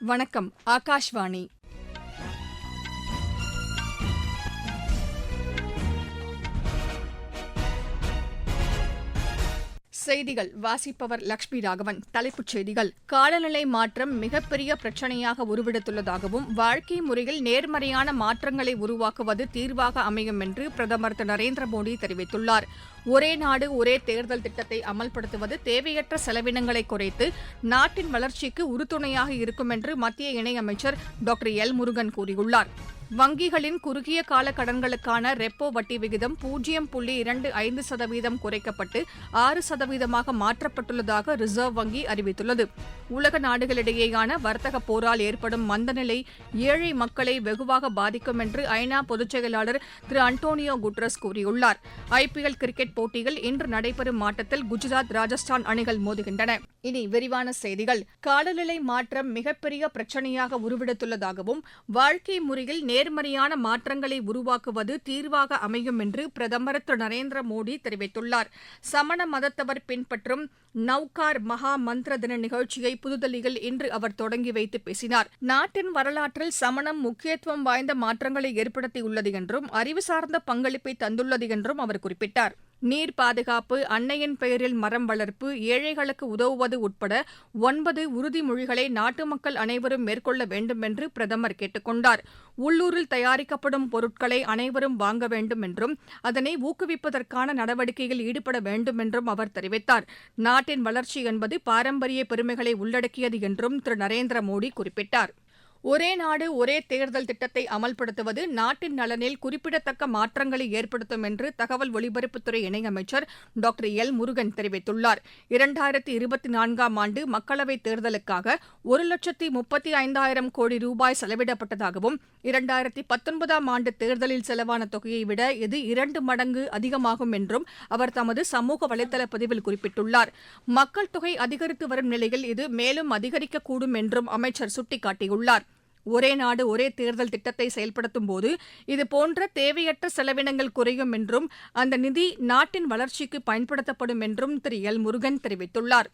வணக்கம் ஆகாஷ்வாணி. செய்திகள். வாசிப்பவர் லட்சுமி ராகவன். தலைப்புச் செய்திகள். காலநிலை மாற்றம் மிகப்பெரிய பிரச்சினையாக உருவெடுத்துள்ளதாகவும் வாழ்க்கை முறையில் நேர்மறையான மாற்றங்களை உருவாக்குவது தீர்வாக அமையும் என்று பிரதமர் திரு நரேந்திர மோடி தெரிவித்துள்ளார். ஒரே நாடு ஒரே தேர்தல் திட்டத்தை அமல்படுத்துவது தேவையற்ற செலவினங்களை குறைத்து நாட்டின் வளர்ச்சிக்கு உறுதுணையாக இருக்கும் என்று மத்திய இணையமைச்சர் டாக்டர் எல் முருகன் கூறியுள்ளார். வங்கிகளின் குறுகிய கால கடன்களுக்கான ரெப்போ வட்டி விகிதம் பூஜ்ஜியம் புள்ளி இரண்டு ஐந்து சதவீதம் குறைக்கப்பட்டு ஆறு சதவீதமாக மாற்றப்பட்டுள்ளதாக ரிசர்வ் வங்கி அறிவித்துள்ளது. உலக நாடுகளிடையேயான வர்த்தக போரால் ஏற்படும் மந்தநிலை ஏழை மக்களை வெகுவாக பாதிக்கும் என்று ஐநா பொதுச் செயலாளர் திரு அன்டோனியோ குட்ரஸ் கூறியுள்ளார். ஐபிஎல் கிரிக்கெட் போட்டியில் இன்று நடைபெறும் ஆட்டத்தில் குஜராத் ராஜஸ்தான் அணிகள் மோதுகின்றன. இனி விரிவான செய்திகள். காலநிலை மாற்றம் மிகப்பெரிய பிரச்சினையாக உருவெடுத்துள்ளதாகவும் வாழ்க்கை முறையில் நேர்மறையான மாற்றங்களை உருவாக்குவது தீர்வாக அமையும் என்று பிரதமர் திரு. நரேந்திர மோடி தெரிவித்துள்ளார். சமண மதத்தவர் பின்பற்றும் நவ்கார் மகா மந்திர தின நிகழ்ச்சியை புதுதில்லியில் இன்று அவர் தொடங்கி வைத்து பேசினார். நாட்டின் வரலாற்றில் சமணம் முக்கியத்துவம் வாய்ந்த மாற்றங்களை ஏற்படுத்தியுள்ளது என்றும் அறிவு சார்ந்த பங்களிப்பை தந்துள்ளது என்றும் அவர் குறிப்பிட்டார். நீர் பாதுகாப்பு அன்னையின் பெயரில் மரம் வளர்ப்பு ஏழைகளுக்கு உதவுவது உட்பட ஒன்பது உறுதிமொழிகளை நாட்டு மக்கள் அனைவரும் மேற்கொள்ள வேண்டும் என்று பிரதமர் கேட்டுக் கொண்டார் உள்ளூரில் தயாரிக்கப்படும் பொருட்களை அனைவரும் வாங்க வேண்டும் என்றும் அதனை ஊக்குவிப்பதற்கான நடவடிக்கையில் ஈடுபட வேண்டும் என்றும் அவர் தெரிவித்தார். நாட்டின் வளர்ச்சி என்பது பாரம்பரிய பெருமைகளை உள்ளடக்கியது என்றும் திரு. நரேந்திர மோடி குறிப்பிட்டார். ஒரே நாடு ஒரே தேர்தல் திட்டத்தை அமல்படுத்துவது நாட்டின் நலனில் குறிப்பிடத்தக்க மாற்றங்களை ஏற்படுத்தும் என்று தகவல் ஒலிபரப்புத்துறை இணையமைச்சர் டாக்டர் எல். முருகன் தெரிவித்துள்ளார். இரண்டாயிரத்தி இருபத்தி நான்காம் ஆண்டு மக்களவைத் தேர்தலுக்காக ஒரு லட்சத்தி முப்பத்தி ஐந்தாயிரம் கோடி ரூபாய் செலவிடப்பட்டதாகவும் இரண்டாயிரத்தி பத்தொன்பதாம் ஆண்டு தேர்தலில் செலவான தொகையை விட இது இரண்டு மடங்கு அதிகமாகும் என்றும் அவர் தமது சமூக வலைதள பதிவில் குறிப்பிட்டுள்ளார். மக்கள் தொகை அதிகரித்து வரும் நிலையில் இது மேலும் அதிகரிக்கக்கூடும் என்றும் அமைச்சர் சுட்டிக்காட்டியுள்ளார். ஒரே நாடு ஒரே தேர்தல் திட்டத்தை செயல்படுத்தும் போது இதுபோன்ற தேவையற்ற செலவினங்கள் குறையும் என்றும் அந்த நிதி நாட்டின் வளர்ச்சிக்கு பயன்படுத்தப்படும் என்றும் திரு எல் முருகன் தெரிவித்துள்ளார்.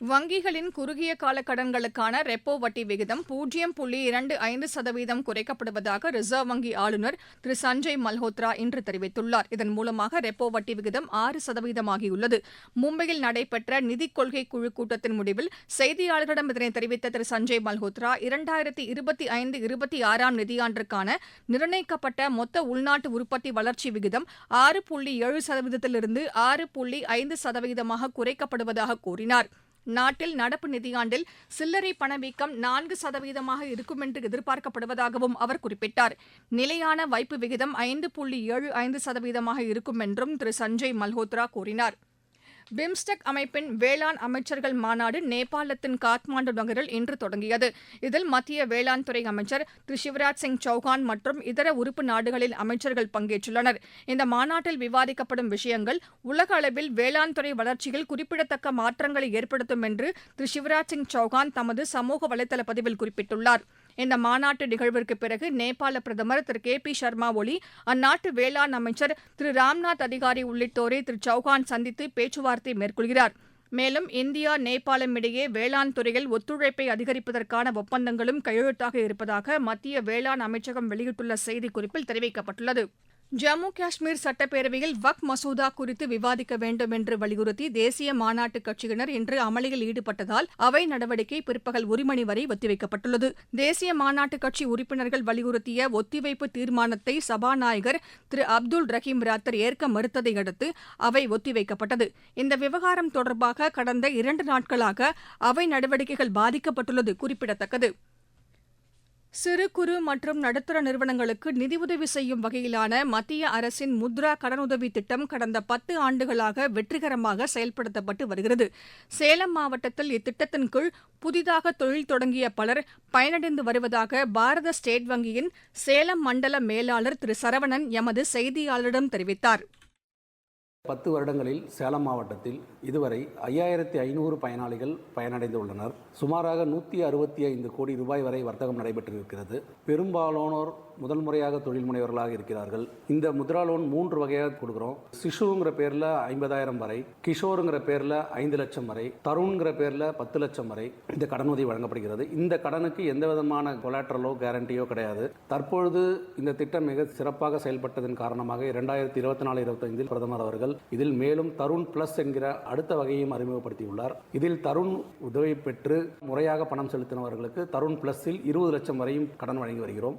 வங்கிகளின் குறுகிய கால கடன்களுக்கான ரெப்போ வட்டி விகிதம் பூஜ்ஜியம் புள்ளி இரண்டு ஐந்து சதவீதம் குறைக்கப்படுவதாக ரிசர்வ் வங்கி ஆளுநர் திரு சஞ்சய் மல்ஹோத்ரா இன்று தெரிவித்துள்ளார். இதன் மூலமாக ரெப்போ வட்டி விகிதம் ஆறு சதவீதமாகியுள்ளது. மும்பையில் நடைபெற்ற நிதிக் கொள்கை குழு கூட்டத்தின் முடிவில் செய்தியாளர்களிடம் இதனை தெரிவித்த திரு சஞ்சய் மல்ஹோத்ரா இரண்டாயிரத்தி இருபத்தி ஐந்து இருபத்தி ஆறாம் நிதியாண்டிற்கான நிர்ணயிக்கப்பட்ட மொத்த உள்நாட்டு உற்பத்தி வளர்ச்சி விகிதம் ஆறு புள்ளி ஏழு சதவீதத்திலிருந்து ஆறு புள்ளி ஐந்து சதவீதமாக குறைக்கப்படுவதாக கூறினார். நாட்டில் நடப்பு நிதியாண்டில் சில்லறை பணவீக்கம் நான்கு சதவீதமாக இருக்கும் என்று எதிர்பார்க்கப்படுவதாகவும் அவர் குறிப்பிட்டார். நிலையான வைப்பு விகிதம் ஐந்து புள்ளி ஏழு ஐந்து சதவீதமாக இருக்கும் என்றும் திரு சஞ்சய் மல்ஹோத்ரா கூறினார். பிம்ஸ்டெக் அமைப்பின் வேளாண் அமைச்சர்கள் மாநாடு நேபாளத்தின் காத்மாண்டு நகரில் இன்று தொடங்கியது. இதில் மத்திய வேளாண் துறை அமைச்சர் திரு சிவராஜ் சிங் சௌகான் மற்றும் இதர உறுப்பு நாடுகளின் அமைச்சர்கள் பங்கேற்றுள்ளனர். இந்த மாநாட்டில் விவாதிக்கப்படும் விஷயங்கள் உலக அளவில் வேளாண் துறை வளர்ச்சியில் குறிப்பிடத்தக்க மாற்றங்களை ஏற்படுத்தும் என்று திரு சிவராஜ் சிங் சௌகான் தமது சமூக வலைதள பதிவில் குறிப்பிட்டுள்ளார். இந்த மாநாட்டு நிகழ்விற்கு பிறகு நேபாள பிரதமர் திரு கே பி சர்மா ஒலி அந்நாட்டு வேளாண் அமைச்சர் திரு ராம்நாத் அதிகாரி உள்ளிட்டோரை திரு சௌகான் சந்தித்து பேச்சுவார்த்தை மேற்கொள்கிறார். மேலும் இந்தியா நேபாளம் இடையே வேளாண் துறையில் ஒத்துழைப்பை அதிகரிப்பதற்கான ஒப்பந்தங்களும் கையெழுத்தாக இருப்பதாக மத்திய வேளாண் அமைச்சகம் வெளியிட்டுள்ள செய்திக்குறிப்பில் தெரிவிக்கப்பட்டுள்ளது. ஜம்மு காஷ்மீர் சட்டப்பேரவையில் வக் மசோதா குறித்து விவாதிக்க வேண்டும் என்று வலியுறுத்தி தேசிய மாநாட்டு கட்சியினர் இன்று அமளியில் ஈடுபட்டதால் அவை நடவடிக்கை பிற்பகல் ஒரு மணி வரை ஒத்திவைக்கப்பட்டுள்ளது. தேசிய மாநாட்டு கட்சி உறுப்பினர்கள் வலியுறுத்திய ஒத்திவைப்பு தீர்மானத்தை சபாநாயகர் திரு அப்துல் ரஹீம் ராத்தர் ஏற்க மறுத்ததை அடுத்து அவை ஒத்திவைக்கப்பட்டது. இந்த விவகாரம் தொடர்பாக கடந்த இரண்டு நாட்களாக அவை நடவடிக்கைகள் பாதிக்கப்பட்டுள்ளது குறிப்பிடத்தக்கது. சிறு குறு மற்றும் நடுத்தர நிறுவனங்களுக்கு நிதியுதவி செய்யும் வகையிலான மத்திய அரசின் முத்ரா கடனுதவி திட்டம் கடந்த பத்து ஆண்டுகளாக வெற்றிகரமாக செயல்படுத்தப்பட்டு வருகிறது. சேலம் மாவட்டத்தில் இத்திட்டத்தின் கீழ் புதிதாக தொழில் தொடங்கிய பலர் பயனடைந்து வருவதாக பாரத ஸ்டேட் வங்கியின் சேலம் மண்டல மேலாளர் திரு சரவணன் எமது செய்தியாளரிடம் தெரிவித்தார். பத்து வருடங்களில் சேலம் மாவட்டத்தில் இதுவரை ஐயாயிரத்தி ஐநூறு பயனாளிகள் பயனடைந்துள்ளனர். சுமாராக நூற்றி அறுபத்தி ஐந்து கோடி ரூபாய் வரை வர்த்தகம் நடைபெற்றிருக்கிறது. பெரும்பாலானோர் முதல் முறையாக தொழில் முனைவர்களாக இருக்கிறார்கள். இந்த முத்ரா லோன் மூன்று வகையாக கொடுக்குறோம். சிசுங்கிற பேரில் ஐம்பதாயிரம் வரை கிஷோருங்கிற பேரில் ஐந்து லட்சம் வரை தருண்கிற பேரில் பத்து லட்சம் வரை இந்த கடனுதவி வழங்கப்படுகிறது. இந்த கடனுக்கு எந்த விதமான கொலாட்ரலோ கேரண்டியோ கிடையாது. தற்பொழுது இந்த திட்டம் மிக சிறப்பாக செயல்பட்டதன் காரணமாக இரண்டாயிரத்தி இருபத்தி நாலு இருபத்தைந்தில் பிரதமர் அவர்கள் இதில் மேலும் தருண் பிளஸ் என்கிற அடுத்த வகையையும் அறிமுகப்படுத்தியுள்ளார். இதில் தருண் உதவி பெற்று முறையாக பணம் செலுத்தினவர்களுக்கு தருண் பிளஸில் இருபது லட்சம் வரையும் கடன் வழங்கி வருகிறோம்.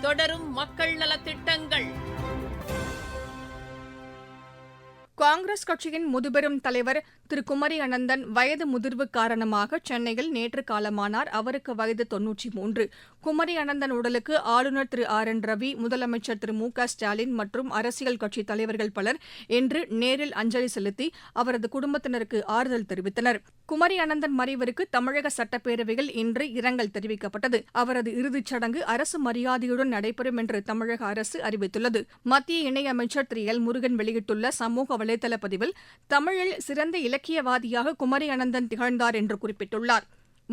தொடரும் மக்கள் நலத்திட்டங்கள். காங்கிரஸ் கட்சியின் முதுபெரும் தலைவர் திரு குமரி அனந்தன் வயது முதிர்வு காரணமாக சென்னையில் நேற்று காலமானார். அவருக்கு வயது தொன்னூற்றி மூன்று. குமரி அனந்தன் உடலுக்கு ஆளுநர் திரு ஆர் என் ரவி முதலமைச்சர் திரு மு க ஸ்டாலின் மற்றும் அரசியல் கட்சித் தலைவர்கள் பலர் இன்று நேரில் அஞ்சலி செலுத்தி அவரது குடும்பத்தினருக்கு ஆறுதல் தெரிவித்தனர். குமரி அனந்தன் மறைவிற்கு தமிழக சட்டப்பேரவையில் இன்று இரங்கல் தெரிவிக்கப்பட்டது. அவரது இறுதிச் சடங்கு அரசு மரியாதையுடன் நடைபெறும் என்று தமிழக அரசு அறிவித்துள்ளது. மத்திய இணையமைச்சர் திரு. எல். முருகன் வெளியிட்டுள்ள சமூக வலைதள பதிவில் தமிழில் சிறந்த இலக்கியவாதியாக குமரி அனந்தன் திகழ்ந்தார் என்று குறிப்பிட்டுள்ளார்.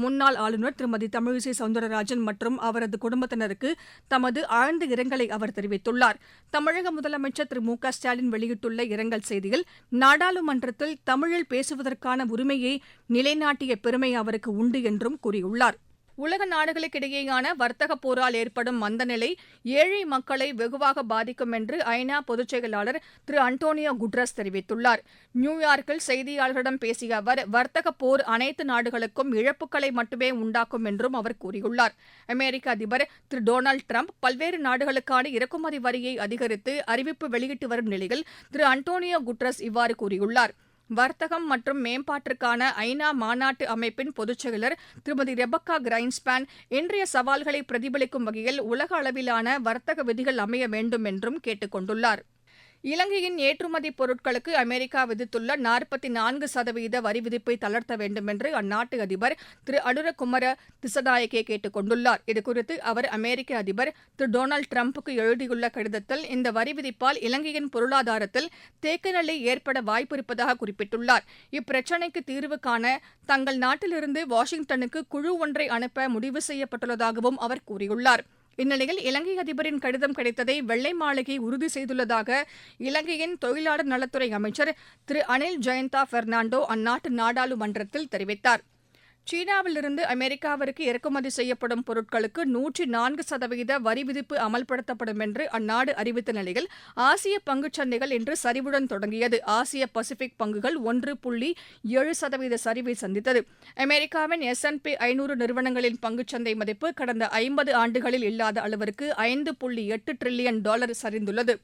முன்னாள் ஆளுநர் திருமதி தமிழிசை சவுந்தரராஜன் மற்றும் அவரது குடும்பத்தினருக்கு தமது ஆழ்ந்த இரங்கலை அவர் தெரிவித்துள்ளார். தமிழக முதலமைச்சர் திரு மு க ஸ்டாலின் வெளியிட்டுள்ள இரங்கல் செய்தியில் நாடாளுமன்றத்தில் தமிழில் பேசுவதற்கான உரிமையை நிலைநாட்டிய பெருமை அவருக்கு உண்டு என்றும் கூறியுள்ளார். உலக நாடுகளுக்கிடையேயான வர்த்தக போரால் ஏற்படும் மந்தநிலை ஏழை மக்களை வெகுவாக பாதிக்கும் என்று ஐநா பொதுச் செயலாளர் திரு அன்டோனியோ குட்ரஸ் தெரிவித்துள்ளார். நியூயார்க்கில் செய்தியாளர்களிடம் பேசிய அவர் வர்த்தக போர் அனைத்து நாடுகளுக்கும் இழப்புகளை மட்டுமே உண்டாக்கும் என்றும் அவர் கூறியுள்ளார். அமெரிக்க அதிபர் திரு டொனால்டு டிரம்ப் பல்வேறு நாடுகளுக்கான இறக்குமதி வரியை அதிகரித்து அறிவிப்பு வெளியிட்டு வரும் நிலையில் திரு அன்டோனியோ குட்ரஸ் இவ்வாறு கூறியுள்ளார். வர்த்தகம் மற்றும் மேம்பாட்டிற்கான ஐநா மாநாட்டு அமைப்பின் பொதுச் செயலர் திருமதி ரெபக்கா கிரைன்ஸ்பேன் இன்றைய சவால்களை பிரதிபலிக்கும் வகையில் உலக அளவிலான வர்த்தக விதிகள் அமைய வேண்டும் என்றும் கேட்டுக் கொண்டுள்ளாா் இலங்கையின் ஏற்றுமதி பொருட்களுக்கு அமெரிக்கா விதித்துள்ள நாற்பத்தி நான்கு சதவீத வரி விதிப்பை தளர்த்த வேண்டும் என்று அந்நாட்டு அதிபர் திரு அனுர குமர திசநாயக்கே கேட்டுக் கொண்டுள்ளார். இதுகுறித்து அவர் அமெரிக்க அதிபர் திரு டொனால்டு டிரம்புக்கு எழுதியுள்ள கடிதத்தில் இந்த வரி விதிப்பால் இலங்கையின் பொருளாதாரத்தில் தேக்கநிலை ஏற்பட வாய்ப்பு இருப்பதாக குறிப்பிட்டுள்ளார். இப்பிரச்சினைக்கு தீர்வு காண தங்கள் நாட்டிலிருந்து வாஷிங்டனுக்கு குழு ஒன்றை அனுப்ப முடிவு செய்யப்பட்டுள்ளதாகவும் அவர் கூறியுள்ளார். இந்நிலையில் இலங்கை அதிபரின் கடிதம் கிடைத்ததை வெள்ளை மாளிகை உறுதி செய்துள்ளதாக இலங்கையின் தொழிலாளர் நலத்துறை அமைச்சர் திரு அனில் ஜெயந்தா பெர்னாண்டோ அந்நாட்டு நாடாளுமன்றத்தில் தெரிவித்தார். சீனாவிலிருந்து அமெரிக்காவிற்கு இறக்குமதி செய்யப்படும் பொருட்களுக்கு நூற்றி நான்கு சதவீத வரி விதிப்பு அமல்படுத்தப்படும் என்று அந்நாடு அறிவித்த நிலையில் ஆசிய பங்குச் சந்தைகள் இன்று சரிவுடன் தொடங்கியது. ஆசிய பசிபிக் பங்குகள் ஒன்று புள்ளி ஏழு சதவீத சரிவை சந்தித்தது. அமெரிக்காவின் எஸ் என் பி ஐநூறு நிறுவனங்களின் பங்குச் சந்தை மதிப்பு கடந்த ஐம்பது ஆண்டுகளில் இல்லாத அளவிற்கு ஐந்து புள்ளி எட்டு டிரில்லியன் டாலர் சரிந்துள்ளது.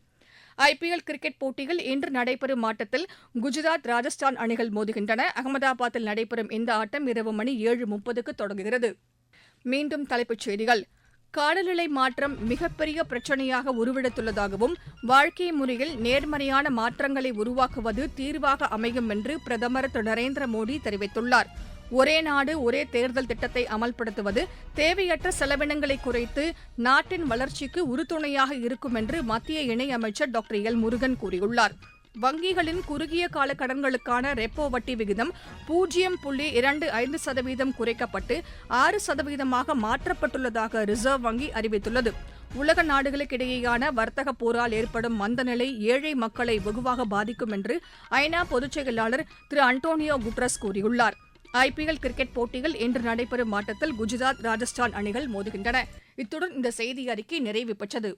ஐபிஎல் கிரிக்கெட் போட்டியில் இன்று நடைபெறும் ஆட்டத்தில் குஜராத் ராஜஸ்தான் அணிகள் மோதுகின்றன. அகமதாபாத்தில் நடைபெறும் இந்த ஆட்டம் இரவு மணி ஏழு முப்பதுக்கு தொடங்குகிறது. மீண்டும் தலைப்புச் செய்திகள். காலநிலை மாற்றம் மிகப்பெரிய பிரச்சனையாக உருவெடுத்துள்ளதாகவும் வாழ்க்கை முறையில் நேர்மறையான மாற்றங்களை உருவாக்குவது தீர்வாக அமையும் என்று பிரதமர் திரு நரேந்திர மோடி தெரிவித்துள்ளார். ஒரே நாடு ஒரே தேர்தல் திட்டத்தை அமல்படுத்துவது தேவையற்ற செலவினங்களை குறைத்து நாட்டின் வளர்ச்சிக்கு உறுதுணையாக இருக்கும் என்று மத்திய இணையமைச்சர் டாக்டர் எல் முருகன் கூறியுள்ளார். வங்கிகளின் குறுகிய கால கடன்களுக்கான ரெப்போ வட்டி விகிதம் பூஜ்ஜியம் புள்ளி இரண்டு ஐந்து சதவீதம் குறைக்கப்பட்டு ஆறு சதவீதமாக மாற்றப்பட்டுள்ளதாக ரிசர்வ் வங்கி அறிவித்துள்ளது. உலக நாடுகளுக்கிடையேயான வர்த்தக போரால் ஏற்படும் மந்தநிலை ஏழை மக்களை வெகுவாக பாதிக்கும் என்று ஐநா பொதுச் செயலாளர் திரு அன்டோனியோ குட்ரஸ் கூறியுள்ளார் ஐபிஎல் கிரிக்கெட் போட்டியில் இன்று நடைபெறும் ஆட்டத்தில் குஜராத் ராஜஸ்தான் அணிகள் மோதுகின்றன. இத்துடன் இந்த செய்தி அறிக்கை நிறைவு பெற்றது.